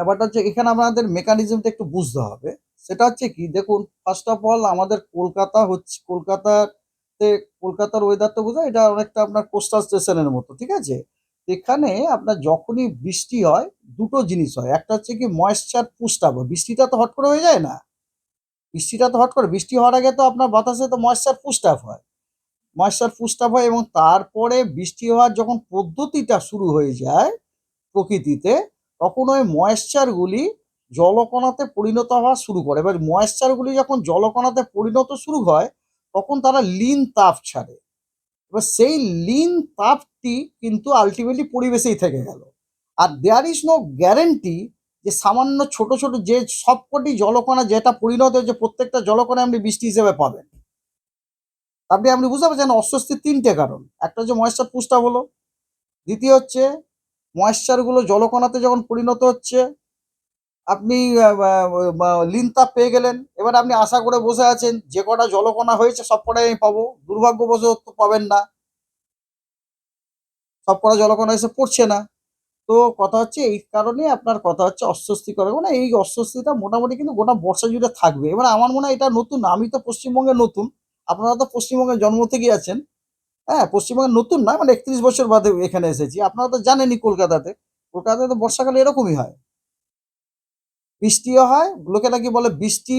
ব্যাপারটা হচ্ছে এখানে আপনাদের মেকানিজমটা একটু বুঝতে হবে। সেটা হচ্ছে কি, দেখুন ফার্স্ট অফ অল আমাদের কলকাতা হচ্ছে, কলকাতাতে, কলকাতার ওয়েদার তো বোঝা এটা অনেকটা আপনার কোস্টাল স্টেশনের মতো, ঠিক আছে? এখানে আপনার যখনই বৃষ্টি হয়, দুটো জিনিস হয়। একটা হচ্ছে কি ময়েশ্চার পুস্ট আপ বৃষ্টিটা তো হট করে হয়ে যায় না? বৃষ্টিটা তো হট করে, বৃষ্টি হওয়ার আগে তো আপনার বাতাসে তো ময়েশ্চার আপ হয়। ময়েশ্চার আপ হয় এবং তারপরে বৃষ্টি হওয়ার যখন পদ্ধতিটা শুরু হয়ে যায় প্রকৃতিতে তখন ওই ময়েশ্চারগুলি জলকণাতে পরিণত হওয়া শুরু করে। এবার ময়েশ্চারগুলি যখন জলকণাতে পরিণত শুরু হয়, তখন তারা লিন তাপ ছাড়ে। এবার সেই লিন তাপটি কিন্তু আলটিমেটলি পরিবেশেই থেকে গেল। আর দেয়ার ইজ নো গ্যারেন্টি যে সামান্য ছোট ছোট যে সবকটি জলকণা যেটা পরিণত হয়েছে, প্রত্যেকটা জলকণা আপনি বৃষ্টি হিসেবে পাবেন। আপনি আপনি বুঝতে পারছেন, অস্বস্তির তিনটে কারণ। একটা হচ্ছে ময়েশ্চার পুষ্টা হলো, দ্বিতীয় হচ্ছে ময়েশ্চারগুলো জলকণাতে যখন পরিণত হচ্ছে, আপনি লিন তাপ পেয়ে গেলেন। এবার আপনি আশা করে বসে আছেন, যে কটা জলকণা হয়েছে সব কটাই আমি পাবো। দুর্ভাগ্যবশত পাবেন না। সব কটা জলকণা এসে পড়ছে না। তো কথা হচ্ছে এই কারণে আপনার কথা হচ্ছে অস্বস্তি করে মানে এই অস্বস্তিটা মোটামুটি কিন্তু গোটা বর্ষা জুড়ে থাকবে। এবার আমার মনে হয় এটা নতুন। আমি তো পশ্চিমবঙ্গে নতুন। আপনারা তো পশ্চিমবঙ্গে জন্ম থেকে আছেন। হ্যাঁ পশ্চিমবঙ্গে নতুন না মানে একত্রিশ বছর বাদে এখানে এসেছি। আপনারা তো জানেনই কলকাতাতে। কলকাতাতে তো বর্ষাকালে এরকমই হয়। বৃষ্টিও হয় লোকে নাকি বলে, বৃষ্টি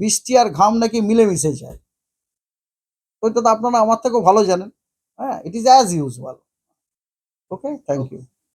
বৃষ্টি আর ঘাম নাকি মিলেমিশে যায়। ওইটা তো আপনারা আমার থেকেও ভালো জানেন। হ্যাঁ it is as usual okay thank you